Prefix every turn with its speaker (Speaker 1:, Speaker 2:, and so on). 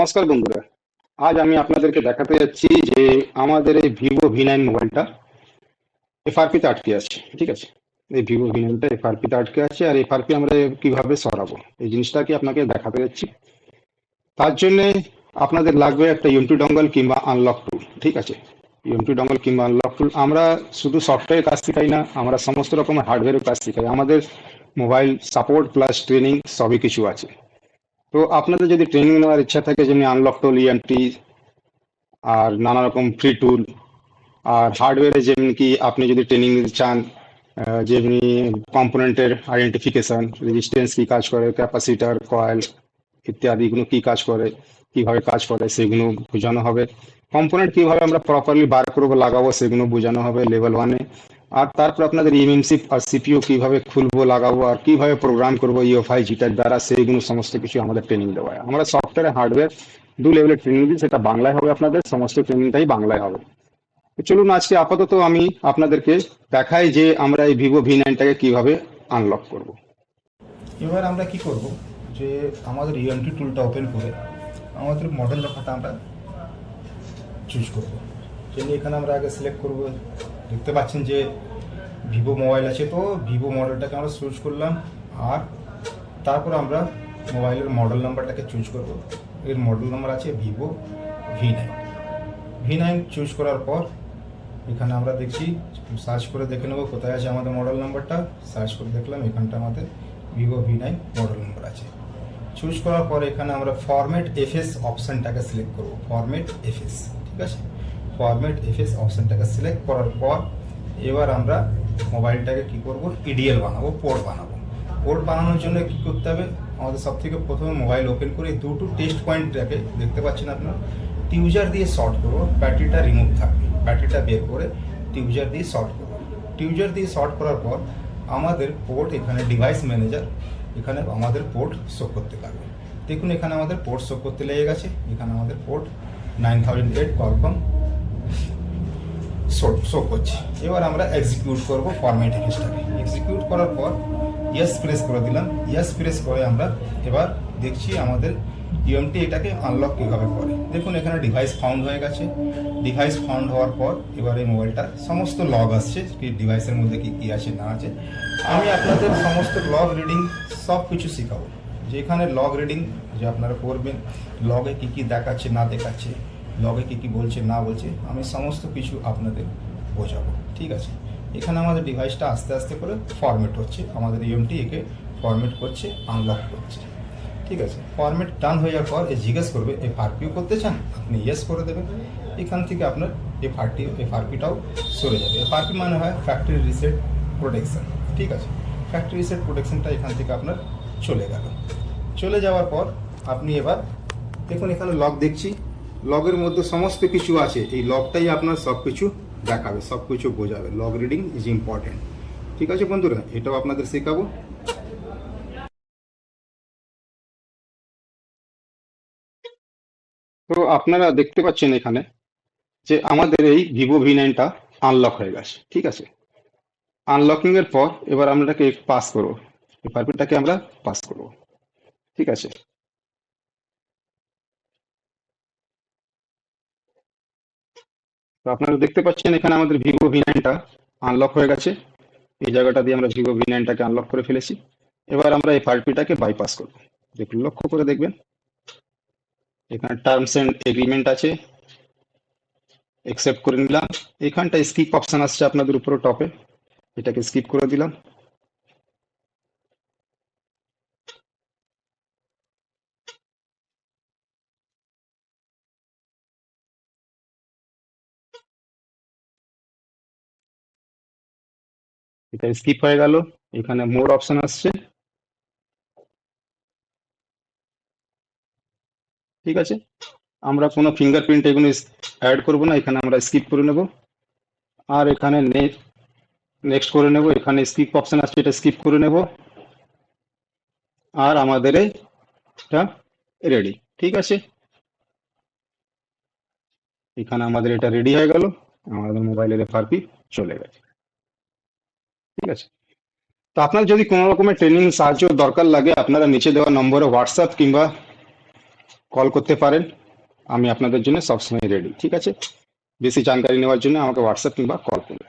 Speaker 1: নমস্কার বন্ধুরা। আজ আমি আপনাদেরকে দেখাতে যাচ্ছি যে আমাদের এই ভিভো ভি নাইন মোবাইলটা এফআরপিতে আটকে আছে, ঠিক আছে? এই ভিভো ভি নাইনটা এফআরপিতে আটকে আছে আর এফআরপি আমরা কীভাবে সরাবো? এই জিনিসটাকে আপনাকে দেখাতে যাচ্ছি। তার জন্যে আপনাদের লাগবে একটা ইউমটি ডঙ্গল কিংবা আনলক টুল ঠিক আছে? ইউমটি ডঙ্গল কিংবা আনলক টুল আমরা শুধু সফটওয়্যার কাজ শেখাই না, আমরা সমস্ত রকমের হার্ডওয়্যারের কাজ শেখাই। আমাদের মোবাইল সাপোর্ট প্লাস ট্রেনিং সবই কিছু আছে। তো আপনাদের যদি ট্রেনিং নেওয়ার ইচ্ছা থাকে, যেমনি আনলক টুল ইএমটি আর নানা রকম ফ্রি টুল আর হার্ডওয়্যারে যেমনি কি আপনি যদি ট্রেনিং নিতে চান যেমনি কম্পোনেন্টের আইডেন্টিফিকেশন রেজিস্ট্যান্স কি কাজ করে ক্যাপাসিটার কয়েল ইত্যাদিগুলো কি কাজ করে, কীভাবে কাজ করে, সেগুলো বোঝানো হবে। কম্পোনেন্ট কীভাবে আমরা প্রপারলি বার করব, লাগাবো, সেগুলো বোঝানো হবে লেভেল ওয়ানে আর তারপর আপনাদের ইএমএমসি আর সিপিইউ কীভাবে খুলবো, লাগাবো আর কীভাবে প্রোগ্রাম করব ইউএফআই জিটার দ্বারা, সেইগুলো সমস্ত কিছু আমাদের ট্রেনিং দেওয়া হয়। আমরা সফটওয়্যার হার্ডওয়্যার দু লেভেলের ট্রেনিং দিই সেটা বাংলায় হবে আপনাদের, সমস্ত ট্রেনিংটাই বাংলায় হবে। চলুন আজকে আপাতত আমি আপনাদেরকে দেখাই যে আমরা এই ভিভো ভি নাইনটাকে কীভাবে আনলক করব।
Speaker 2: এবার আমরা কি করব, যে আমাদের ইএমটি টুলটা ওপেন করে আমাদের মডেল লেখাটা আমরা চুজ করব। এখানে আমরা আগে সিলেক্ট করব দেখতে পাচ্ছেন যে ভিভো মোবাইল আছে, তো ভিভো মডেলটাকে আমরা চুজ করলাম আর তারপর আমরা মোবাইলের মডেল নাম্বারটাকে চুজ করব। এর মডেল নাম্বার আছে Vivo V nine. V nine choose করার পর এখানে আমরা দেখছি সার্চ করে দেখে নেব কোথায় আছে আমাদের মডেল নাম্বারটা সার্চ করে দেখলাম এখানটা আমাদের Vivo V nine model number আছে। চুজ করার পর এখানে আমরা ফরম্যাট এফএস অপশানটাকে সিলেক্ট করব। ফরম্যাট এফএস ঠিক আছে? ফরম্যাট এফএস অপশানটাকে সিলেক্ট করার পর এবার আমরা মোবাইলটাকে কি করব? ইডিএল বানাবো পোর্ট বানাবো। পোর্ট বানানোর জন্য কি করতে হবে? আমাদের সব থেকে প্রথমে মোবাইল ওপেন করে দুটো টেস্ট পয়েন্টটাকে দেখতে পাচ্ছেন আপনার। টিউজার দিয়ে শর্ট করব ব্যাটারিটা রিমুভ থাকবে। ব্যাটারিটা বের করে টিউজার দিয়ে শর্ট করব। টিউজার দিয়ে শর্ট করার পর আমাদের পোর্ট এখানে ডিভাইস ম্যানেজার এখানে আমাদের পোর্ট শো করতে লাগবে। দেখুন এখানে আমাদের পোর্ট শো করতে লেগে গেছে। এখানে আমাদের port nine thousand eight Qualcomm show করছে। এবার আমরা এক্সিকিউট করব ফরম্যাট এক্সটাকে এক্সিকিউট করার পর ইয়েস প্রেস করে দিলাম। ইয়েস প্রেস করে আমরা এবার দেখছি আমাদের ইএমটি এটাকে আনলক কীভাবে করে। দেখুন, এখানে ডিভাইস ফাউন্ড হয়ে গেছে। ডিভাইস ফাউন্ড হওয়ার পর এবার এই মোবাইলটা সমস্ত লগ আসছে, কি ডিভাইসের মধ্যে কি কী আছে, না আছে। আমি আপনাদের সমস্ত লগ রিডিং সব কিছু শেখাবো। যেখানে লগ রিডিং যে আপনারা করবেন লগে কী কী দেখাচ্ছে, না দেখাচ্ছে লগে কী কী বলছে, না বলছে, আমি সমস্ত কিছু আপনাদের বোঝাবো, ঠিক আছে? এখানে আমাদের ডিভাইসটা আস্তে আস্তে করে ফরম্যাট হচ্ছে, আমাদের ইএমটি একে ফরম্যাট করছে আনলক করছে, ঠিক আছে? ফরম্যাট ডান হয়ে যাওয়ার পর এ জিজ্ঞেস করবে এফ আরপিও করতে চান? আপনি ইয়েস করে দেবেন। এখান থেকে আপনার এফ আরটি এফ আরপিটাও সরে যাবে। এফ আরপি মানে হয় ফ্যাক্টরি রিসেট প্রোটেকশন ঠিক আছে? ফ্যাক্টরি রিসেট প্রোটেকশনটা এখান থেকে আপনার চলে গেল। চলে যাওয়ার পর আপনি এবার দেখুন, এখানে লগ দেখছি। লগের মধ্যে সমস্ত কিছু আছে, এই লগটাই আপনার সব কিছু দেখাবে সব কিছু বোঝাবে। লগ রিডিং ইজ ইম্পর্টেন্ট ঠিক আছে বন্ধুরা, এটাও আপনাদের শেখাবো।
Speaker 1: তো আপনারা দেখতে পাচ্ছেন এখানে যে আমাদের এই ভিভো ভি নাইনটা আনলক হয়ে গেছে, ঠিক আছে? আনলকিং এর পর এবার আমরা পাস করব। পেপারটাকে আমরা পাস করব। ঠিক আছে? তো আপনারা দেখতে পাচ্ছেন এখানে আমাদের ভিভো ভি নাইনটা আনলক হয়ে গেছে। এই জায়গাটা দিয়ে আমরা ভিভো ভি নাইনটাকে আনলক করে ফেলেছি। এবার আমরা এই পার্টিটাকে বাইপাস করব। দেখুন, লক্ষ্য করে দেখবেন। এখানে টার্মস অ্যান্ড এগ্রিমেন্ট আছে। একসেপ্ট করে নিলাম। এখানটা স্কিপ অপশান আসছে আপনাদের উপরে টপে এটাকে স্কিপ করে দিলাম। এটা স্কিপ হয়ে গেল। এখানে মোর অপশন আসছে। ঠিক আছে? আমরা কোনো ফিঙ্গারপ্রিন্ট এগুলো অ্যাড করব না, এখানে আমরা স্কিপ করে নেব। আর এখানে নেক্সট করে নেব। এখানে স্কিপ অপশন আসছে, এটা স্কিপ করে নেব। আর আমাদের এটা রেডি ঠিক আছে? এখানে আমাদের এটা রেডি হয়ে গেল। আমাদের মোবাইলের এফআরপি চলে গেছে। ঠিক আছে? তো আপনার যদি কোনো রকমের ট্রেনিং সাহায্য দরকার লাগে, আপনারা নিচে দেওয়া নম্বরে হোয়াটসঅ্যাপ কিংবা কল করতে পারেন। আমি আপনাদের জন্য সবসময় রেডি ঠিক আছে? বেশি জানকারি নেওয়ার জন্য আমাকে হোয়াটসঅ্যাপ কিংবা কল করুন